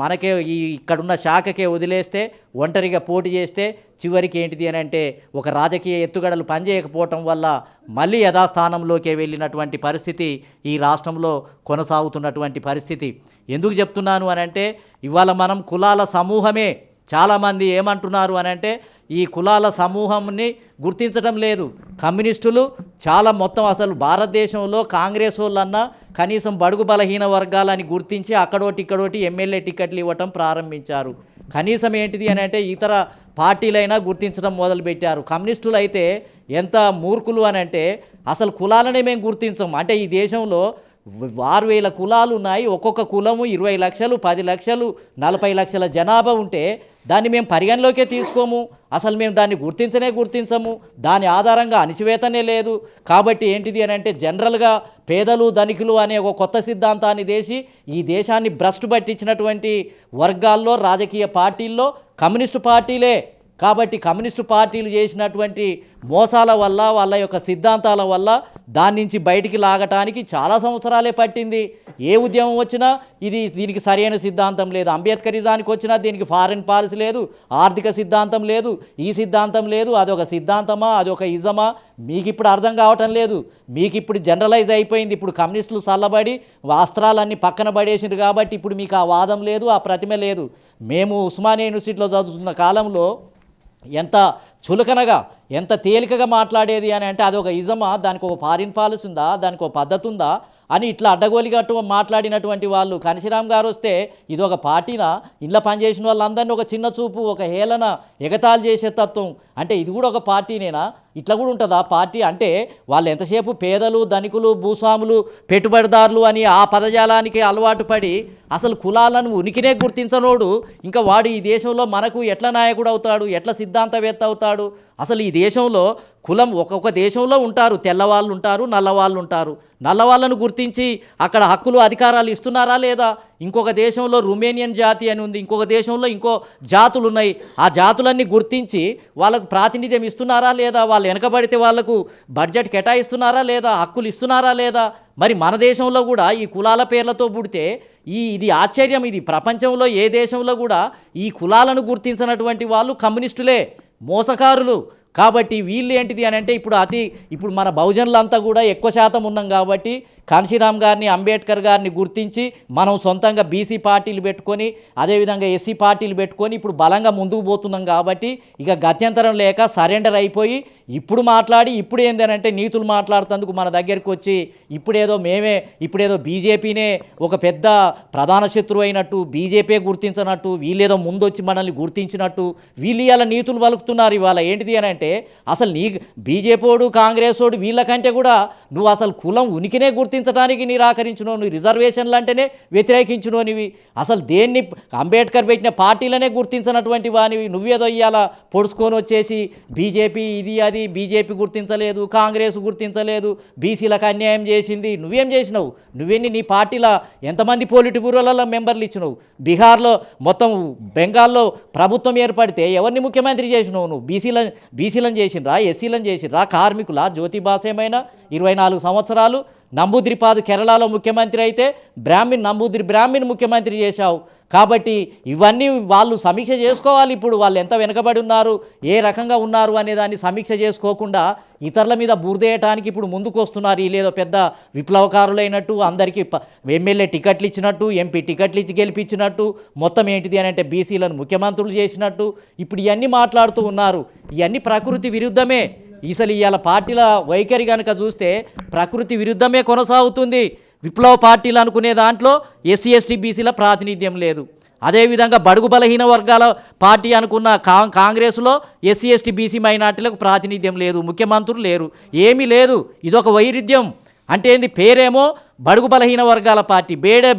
మనకే ఈ ఇక్కడున్న శాఖకే వదిలేస్తే ఒంటరిగా పోటీ చేస్తే చివరికి ఏంటిది అని అంటే ఒక రాజకీయ ఎత్తుగడలు పనిచేయకపోవటం వల్ల మళ్ళీ యథాస్థానంలోకే వెళ్ళినటువంటి పరిస్థితి ఈ రాష్ట్రంలో కొనసాగుతున్నటువంటి పరిస్థితి. ఎందుకు చెప్తున్నాను అని అంటే ఇవాళ మనం కులాల సమూహమే. చాలామంది ఏమంటున్నారు అని అంటే ఈ కులాల సమూహంని గుర్తించడం లేదు. కమ్యూనిస్టులు చాలా మొత్తం అసలు భారతదేశంలో కాంగ్రెస్ వాళ్ళన్నా కనీసం బడుగు బలహీన వర్గాలని గుర్తించి అక్కడోటి ఇక్కడోటి ఎమ్మెల్యే టికెట్లు ఇవ్వటం ప్రారంభించారు. కనీసం ఏంటిది అని అంటే ఇతర పార్టీలైనా గుర్తించడం మొదలుపెట్టారు. కమ్యూనిస్టులు అయితే ఎంత మూర్ఖులు అని అంటే అసలు కులాలనే మేము గుర్తించం. అంటే ఈ దేశంలో ఆరు వేల కులాలు ఉన్నాయి. ఒక్కొక్క కులము ఇరవై లక్షలు పది లక్షలు నలభై లక్షల జనాభా ఉంటే దాన్ని మేము పరిగణలోకే తీసుకోము. అసలు మేము దాన్ని గుర్తించనే గుర్తించము. దాని ఆధారంగా అణిచివేతనే లేదు. కాబట్టి ఏంటిది అని అంటే జనరల్గా పేదలు ధనికులు అనే ఒక కొత్త సిద్ధాంతాన్ని దేసి ఈ దేశాన్ని భ్రష్టు పట్టించినటువంటి వర్గాల్లో రాజకీయ పార్టీల్లో కమ్యూనిస్టు పార్టీలే కాబట్టి కమ్యూనిస్టు పార్టీలు చేసినటువంటి మోసాల వల్ల వాళ్ళ యొక్క సిద్ధాంతాల వల్ల దాని నుంచి బయటికి లాగటానికి చాలా సంవత్సరాలే పట్టింది. ఏ ఉద్యమం వచ్చినా ఇది దీనికి సరైన సిద్ధాంతం లేదు. అంబేద్కరిజానికి వచ్చినా దీనికి ఫారిన్ పాలసీ లేదు ఆర్థిక సిద్ధాంతం లేదు ఈ సిద్ధాంతం లేదు అదొక సిద్ధాంతమా అదొక ఇజమా? మీకు ఇప్పుడు అర్థం కావటం లేదు. మీకు ఇప్పుడు జనరలైజ్ అయిపోయింది. ఇప్పుడు కమ్యూనిస్టులు చల్లబడి వస్త్రాలన్నీ పక్కన పడేసిండ్రు కాబట్టి ఇప్పుడు మీకు ఆ వాదం లేదు ఆ ప్రతిమ లేదు. మేము ఉస్మానియా యూనివర్సిటీలో చదువుతున్న కాలంలో ఎంత చులకనగా ఎంత తేలికగా మాట్లాడేది అని అంటే అది ఒక ఇజమా దానికి ఒక ఫారిన్ పాలసీ ఉందా దానికి ఒక పద్ధతి ఉందా అని ఇట్లా అడ్డగోలిగట్టు మాట్లాడినటువంటి వాళ్ళు. కనిశిరామ్ గారు వస్తే ఇది ఒక పార్టీనా ఇంట్లో పనిచేసిన వాళ్ళందరినీ ఒక చిన్న చూపు ఒక హేళన ఎగతాళి చేసే తత్వం. అంటే ఇది కూడా ఒక పార్టీనేనా? ఇట్లా కూడా ఉంటుందా పార్టీ? అంటే వాళ్ళు ఎంతసేపు పేదలు ధనికులు భూస్వాములు పెట్టుబడిదారులు అని ఆ పదజాలానికి అలవాటు పడి అసలు కులాలను ఉనికినే గుర్తించనోడు. ఇంకా వాడు ఈ దేశంలో మనకు ఎట్లా నాయకుడు అవుతాడు? ఎట్లా సిద్ధాంతవేత్త అవుతాడు? అసలు ఈ దేశంలో కులం ఒక్కొక్క దేశంలో ఉంటారు తెల్లవాళ్ళు ఉంటారు నల్లవాళ్ళు ఉంటారు. నల్లవాళ్ళను గుర్తించి అక్కడ హక్కులు అధికారాలు ఇస్తున్నారా లేదా? ఇంకొక దేశంలో రుమేనియన్ జాతి అని ఉంది ఇంకొక దేశంలో ఇంకో జాతులు ఉన్నాయి ఆ జాతులన్నీ గుర్తించి వాళ్ళకు ప్రాతినిధ్యం ఇస్తున్నారా లేదా? వాళ్ళు వెనకబడితే వాళ్ళకు బడ్జెట్ కేటాయిస్తున్నారా లేదా? హక్కులు ఇస్తున్నారా లేదా? మరి మన దేశంలో కూడా ఈ కులాల పేర్లతో పుడితే ఈ ఇది ఆశ్చర్యం ఇది. ప్రపంచంలో ఏ దేశంలో కూడా ఈ కులాలను గుర్తించినటువంటి వాళ్ళు కమ్యూనిస్టులే. మోసకారులు. కాబట్టి వీళ్ళు ఏంటిది అని అంటే ఇప్పుడు అతి ఇప్పుడు మన బహుజనులంతా కూడా ఎక్కువ శాతం ఉన్నాం కాబట్టి కాన్శీరామ్ గారిని అంబేద్కర్ గారిని గుర్తించి మనం సొంతంగా బీసీ పార్టీలు పెట్టుకొని అదేవిధంగా ఎస్సీ పార్టీలు పెట్టుకొని ఇప్పుడు బలంగా ముందుకు పోతున్నాం కాబట్టి ఇక గత్యంతరం లేక సరెండర్ అయిపోయి ఇప్పుడు మాట్లాడి ఇప్పుడు ఏంటంటే నీతులు మాట్లాడుతందుకు మన దగ్గరికి వచ్చి ఇప్పుడేదో మేమే ఇప్పుడేదో బీజేపీనే ఒక పెద్ద ప్రధాన శత్రువు అయినట్టు బీజేపీ గుర్తించినట్టు వీళ్ళేదో ముందొచ్చి మనల్ని గుర్తించినట్టు వీళ్ళు ఇవాళ నీతులు వలుకుతున్నారు ఇవాళ. ఏంటిది అని అంటే అసలు నీ బీజేపీడు కాంగ్రెస్డు వీళ్ళకంటే కూడా నువ్వు అసలు కులం ఉనికినే గుర్తించడానికి నిరాకరించునో నువ్వు రిజర్వేషన్లు అంటేనే వ్యతిరేకించునోనివి అసలు దేన్ని అంబేద్కర్ పెట్టిన పార్టీలనే గుర్తించినటువంటి వానివి. నువ్వేదో ఇవాళ పొడుచుకొని వచ్చేసి బీజేపీ ఇది అది బీజేపీ గుర్తించలేదు కాంగ్రెస్ గుర్తించలేదు బీసీలకు అన్యాయం చేసింది. నువ్వేం చేసినావు? నువ్వెన్ని నీ పార్టీల ఎంతమంది పోలిటి బ్యూరోలలో మెంబర్లు ఇచ్చినావు? బీహార్లో మొత్తం బెంగాల్లో ప్రభుత్వం ఏర్పడితే ఎవరిని ముఖ్యమంత్రి చేసినావు నువ్వు? బీసీల బీసీలను చేసిండ్రా ఎస్సీలను చేసిండ్రా కార్మికుల జ్యోతిబాసేమైనా ఇరవై నాలుగు సంవత్సరాలు నంబూద్రిపాద్ కేరళలో ముఖ్యమంత్రి అయితే బ్రాహ్మిన్ నంబూద్రి బ్రాహ్మిన్ ముఖ్యమంత్రి చేశావు. కాబట్టి ఇవన్నీ వాళ్ళు సమీక్ష చేసుకోవాలి ఇప్పుడు వాళ్ళు ఎంత వెనుకబడి ఉన్నారు ఏ రకంగా ఉన్నారు అనే దాన్ని సమీక్ష చేసుకోకుండా ఇతరుల మీద బురదేయటానికి ఇప్పుడు ముందుకు వస్తున్నారు. లేదో పెద్ద విప్లవకారులైనట్టు అందరికీ ఎమ్మెల్యే టికెట్లు ఇచ్చినట్టు ఎంపీ టికెట్లు ఇచ్చి గెలిపించినట్టు మొత్తం ఏంటిది అని అంటే బీసీలను ముఖ్యమంత్రులు చేసినట్టు ఇప్పుడు ఇవన్నీ మాట్లాడుతూ ఉన్నారు. ఇవన్నీ ప్రకృతి విరుద్ధమే. అసలు ఇవాళ పార్టీల వైఖరి కనుక చూస్తే ప్రకృతి విరుద్ధమే కొనసాగుతుంది. విప్లవ పార్టీలు అనుకునే దాంట్లో ఎస్సీ ఎస్టీ బీసీల ప్రాతినిధ్యం లేదు. అదేవిధంగా బడుగు బలహీన వర్గాల పార్టీ అనుకున్న కా కాంగ్రెస్లో ఎస్సీ ఎస్టీ బీసీ మైనార్టీలకు ప్రాతినిధ్యం లేదు. ముఖ్యమంత్రులు లేరు. ఏమీ లేదు. ఇదొక వైరుధ్యం. అంటే ఏంది? పేరేమో బడుగు బలహీన వర్గాల పార్టీ బేడే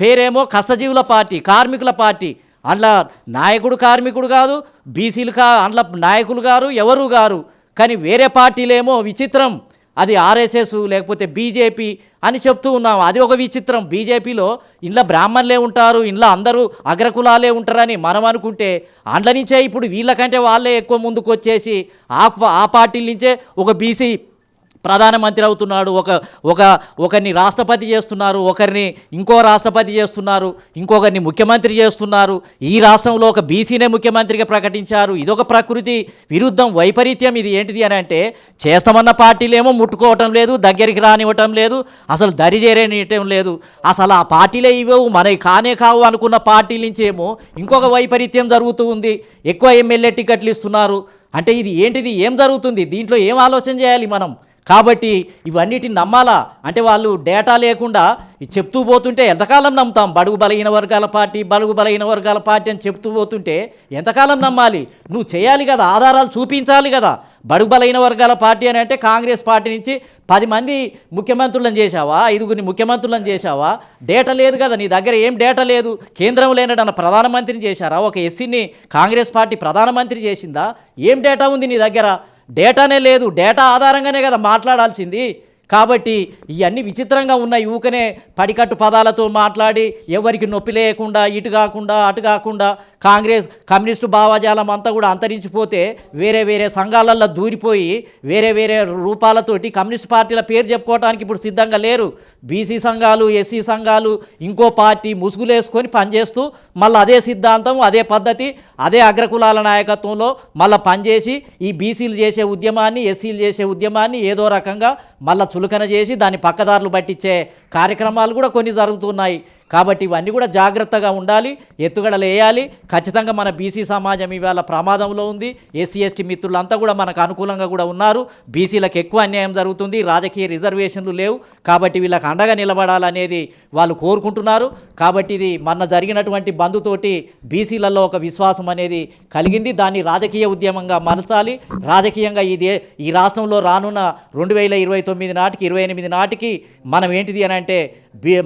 పేరేమో కష్టజీవుల పార్టీ కార్మికుల పార్టీ. అందులో నాయకుడు కార్మికుడు కాదు బీసీలు కా అందులో నాయకులు గారు ఎవరు గారు. కానీ వేరే పార్టీలేమో విచిత్రం. అది ఆర్ఎస్ఎస్ లేకపోతే బీజేపీ అని చెప్తూ ఉన్నాం. అది ఒక విచిత్రం. బీజేపీలో ఇంట్లో బ్రాహ్మణులే ఉంటారు ఇంట్లో అందరూ అగ్రకులాలే ఉంటారని మనం అనుకుంటే అండ్ల నుంచే ఇప్పుడు వీళ్ళకంటే వాళ్ళే ఎక్కువ ముందుకు వచ్చేసి ఆ ఆ పార్టీల నుంచే ఒక బీసీ ప్రధానమంత్రి అవుతున్నాడు ఒక ఒక ఒకరిని రాష్ట్రపతి చేస్తున్నారు ఒకరిని ఇంకో రాష్ట్రపతి చేస్తున్నారు ఇంకొకరిని ముఖ్యమంత్రి చేస్తున్నారు. ఈ రాష్ట్రంలో ఒక బీసీనే ముఖ్యమంత్రిగా ప్రకటించారు. ఇదొక ప్రకృతి విరుద్ధం వైపరీత్యం ఇది. ఏంటిది అని అంటే చేస్తామన్న పార్టీలేమో ముట్టుకోవటం లేదు దగ్గరికి రానివ్వటం లేదు అసలు దరిజేరేనియటం లేదు. అసలు ఆ పార్టీలే ఇవ్వవు మనకి కానే కావు అనుకున్న పార్టీ నుంచి ఏమో ఇంకొక వైపరీత్యం జరుగుతూ ఉంది. ఎక్కువ ఎమ్మెల్యే టికెట్లు ఇస్తున్నారు. అంటే ఇది ఏంటిది? ఏం జరుగుతుంది? దీంట్లో ఏం ఆలోచన చేయాలి మనం? కాబట్టి ఇవన్నిటిని నమ్మాలా? అంటే వాళ్ళు డేటా లేకుండా చెప్తూ పోతుంటే ఎంతకాలం నమ్ముతాం? బడుగు బలహీన వర్గాల పార్టీ బడుగు బలహీన వర్గాల పార్టీ అని చెప్తూ పోతుంటే ఎంతకాలం నమ్మాలి? నువ్వు చేయాలి కదా ఆధారాలు చూపించాలి కదా. బడుగు బలహీన వర్గాల పార్టీ అని అంటే కాంగ్రెస్ పార్టీ నుంచి పది మంది ముఖ్యమంత్రులను చేశావా? ఐదుగురిని ముఖ్యమంత్రులను చేశావా? డేటా లేదు కదా నీ దగ్గర ఏం డేటా లేదు? కేంద్రం లేనడన్న ప్రధానమంత్రిని చేశారా? ఒక ఎస్సీని కాంగ్రెస్ పార్టీ ప్రధానమంత్రి చేసిందా? ఏం డేటా ఉంది నీ దగ్గర? డేటానే లేదు డేటా ఆధారంగానే కదా మాట్లాడాల్సింది. కాబట్టి ఇవన్నీ విచిత్రంగా ఉన్నాయి. ఊకనే పడికట్టు పదాలతో మాట్లాడి ఎవరికి నొప్పి లేకుండా ఇటు కాకుండా అటు కాకుండా కాంగ్రెస్ కమ్యూనిస్టు భావజాలం అంతా కూడా అంతరించిపోతే వేరే వేరే సంఘాలల్లో దూరిపోయి వేరే వేరే రూపాలతోటి కమ్యూనిస్ట్ పార్టీల పేరు చెప్పుకోవడానికి ఇప్పుడు సిద్ధంగా లేరు. బీసీ సంఘాలు ఎస్సీ సంఘాలు ఇంకో పార్టీ ముసుగులేసుకొని పనిచేస్తూ మళ్ళీ అదే సిద్ధాంతం అదే పద్ధతి అదే అగ్రకులాల నాయకత్వంలో మళ్ళీ పనిచేసి ఈ బీసీలు చేసే ఉద్యమాన్ని ఎస్సీలు చేసే ఉద్యమాన్ని ఏదో రకంగా మళ్ళీ చులకన చేసి దాన్ని పక్కదారులు పట్టించే కార్యక్రమాలు కూడా కొన్ని జరుగుతున్నాయి. కాబట్టి ఇవన్నీ కూడా జాగ్రత్తగా ఉండాలి ఎత్తుగడలు వేయాలి. ఖచ్చితంగా మన బీసీ సమాజం ఇవాళ ప్రమాదంలో ఉంది. ఎస్సీ ఎస్టీ మిత్రులంతా కూడా మనకు అనుకూలంగా కూడా ఉన్నారు. బీసీలకు ఎక్కువ అన్యాయం జరుగుతుంది. రాజకీయ రిజర్వేషన్లు లేవు. కాబట్టి వీళ్ళకి అండగా నిలబడాలనేది వాళ్ళు కోరుకుంటున్నారు. కాబట్టి ఇది మొన్న జరిగినటువంటి బంధుతోటి బీసీలలో ఒక విశ్వాసం అనేది కలిగింది. దాన్ని రాజకీయ ఉద్యమంగా మలచాలి రాజకీయంగా ఇదే ఈ రాష్ట్రంలో రానున్న రెండు వేల ఇరవై తొమ్మిది నాటికి ఇరవై ఎనిమిది నాటికి మనం ఏంటిది అని అంటే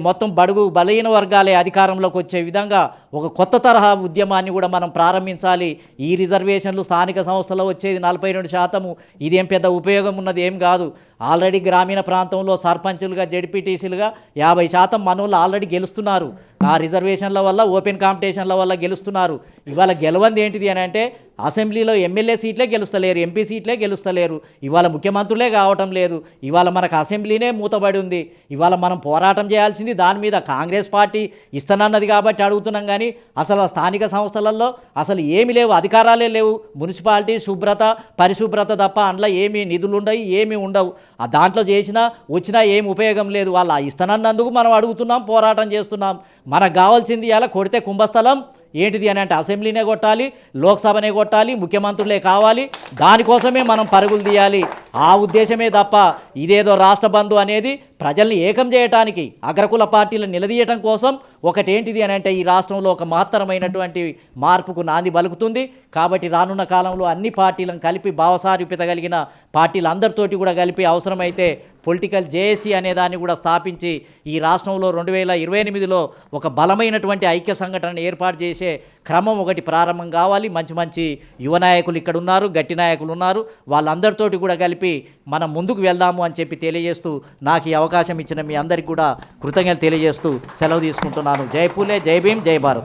మొత్తం బడుగు బలహీన వర్గాలే అధికారంలోకి వచ్చే విధంగా ఒక కొత్త తరహా ఉద్యమాన్ని కూడా మనం ప్రారంభించాలి. ఈ రిజర్వేషన్లు స్థానిక సంస్థలో వచ్చేది నలభై రెండు శాతము. ఇదేం పెద్ద ఉపయోగం ఉన్నది ఏం కాదు. ఆల్రెడీ గ్రామీణ ప్రాంతంలో సర్పంచులుగా జడ్పీటీసీలుగా యాభై శాతం మనోళ్ళు ఆల్రెడీ గెలుస్తున్నారు. ఆ రిజర్వేషన్ల వల్ల ఓపెన్ కాంపిటీషన్ల వల్ల గెలుస్తున్నారు. ఇవాళ గెలవంది ఏంటిది అని అంటే అసెంబ్లీలో ఎమ్మెల్యే సీట్లే గెలుస్తలేరు ఎంపీ సీట్లే గెలుస్తలేరు. ఇవాళ ముఖ్యమంత్రులే కావటం లేదు. ఇవాళ మనకు అసెంబ్లీనే మూతబడి ఉంది. ఇవాళ మనం పోరాటం చేయాల్సింది దాని మీద కాంగ్రెస్ పార్టీ ఇస్తానన్నది కాబట్టి అడుగుతున్నాం కానీ అసలు స్థానిక సంస్థలలో అసలు ఏమి లేవు అధికారాలే లేవు. మున్సిపాలిటీ శుభ్రత పరిశుభ్రత తప్ప అందులో ఏమి నిధులు ఉండవు ఏమీ ఉండవు. ఆ దాంట్లో చేసినా వచ్చినా ఏమి ఉపయోగం లేదు. వాళ్ళు ఇస్తానన్నందుకు మనం అడుగుతున్నాం పోరాటం చేస్తున్నాం. మనకు కావాల్సింది ఇలా కొడితే కుంభస్థలం ఏంటిది అని అంటే అసెంబ్లీనే కొట్టాలి లోక్సభనే కొట్టాలి ముఖ్యమంత్రులే కావాలి. దానికోసమే మనం పరుగులు తీయాలి. ఆ ఉద్దేశమే తప్ప ఇదేదో రాష్ట్ర బంధు అనేది ప్రజల్ని ఏకం చేయటానికి అగ్రకుల పార్టీలు నిలదీయటం కోసం ఒకటేంటిది అని అంటే ఈ రాష్ట్రంలో ఒక మహత్తరమైనటువంటి మార్పుకు నాంది పలుకుతుంది. కాబట్టి రానున్న కాలంలో అన్ని పార్టీలను కలిపి భావసారూప్యత కలిగిన పార్టీలందరితోటి కూడా కలిపి అవసరమైతే పొలిటికల్ జేఏసీ అనే దాన్ని కూడా స్థాపించి ఈ రాష్ట్రంలో రెండు వేల ఇరవై ఎనిమిదిలో ఒక బలమైనటువంటి ఐక్య సంఘటనను ఏర్పాటు చేసే క్రమం ఒకటి ప్రారంభం కావాలి. మంచి మంచి యువ నాయకులు ఇక్కడ ఉన్నారు గట్టి నాయకులు ఉన్నారు. వాళ్ళందరితోటి కూడా కలిపి చెప్పి మనం ముందుకు వెళ్దాము అని చెప్పి తెలియజేస్తూ నాకు ఈ అవకాశం ఇచ్చిన మీ అందరికీ కూడా కృతజ్ఞతలు తెలియజేస్తూ సెలవు తీసుకుంటున్నాను. జై పూలే జై భీమ్ జై భారత్.